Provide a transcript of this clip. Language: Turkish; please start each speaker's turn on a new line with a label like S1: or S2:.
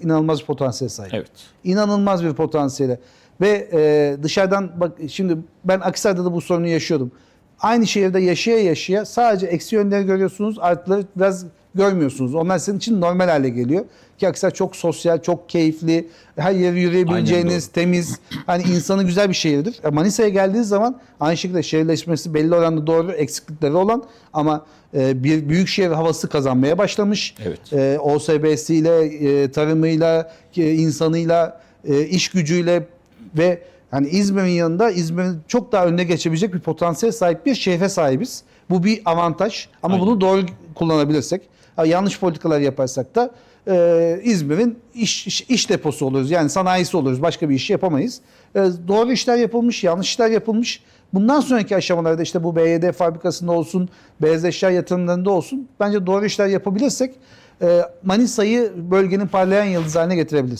S1: inanılmaz bir potansiyel sahip.
S2: Evet.
S1: İnanılmaz bir potansiyele. Ve e, dışarıdan bak şimdi ben Akhisar'da da bu sorunu yaşıyordum. Aynı şehirde yaşaya yaşaya sadece eksi yönleri görüyorsunuz, artıları biraz görmüyorsunuz. Onlar sizin için normal hale geliyor. Ki Akhisar çok sosyal, çok keyifli, her yere yürüyebileceğiniz, temiz, hani insanı güzel bir şehirdir. E, Manisa'ya geldiğiniz zaman aynı şekilde şehirleşmesi belli oranda doğru eksiklikleri olan ama e, bir büyük şehir havası kazanmaya başlamış.
S2: Evet.
S1: E, OSB'siyle, e, tarımıyla, e, insanıyla, e, iş gücüyle ve hani İzmir'in yanında İzmir'in çok daha önüne geçebilecek bir potansiyel sahip bir şehre sahibiz. Bu bir avantaj ama
S2: Aynen.
S1: bunu doğru kullanabilirsek, yanlış politikalar yaparsak da e, İzmir'in iş, iş, iş deposu oluruz. Yani sanayisi oluruz. Başka bir iş yapamayız. E, doğru işler yapılmış, yanlış işler yapılmış. Bundan sonraki aşamalarda işte bu BYD fabrikasında olsun, beyaz eşya yatırımlarında olsun bence doğru işler yapabilirsek e, Manisa'yı bölgenin parlayan yıldız haline getirebiliriz.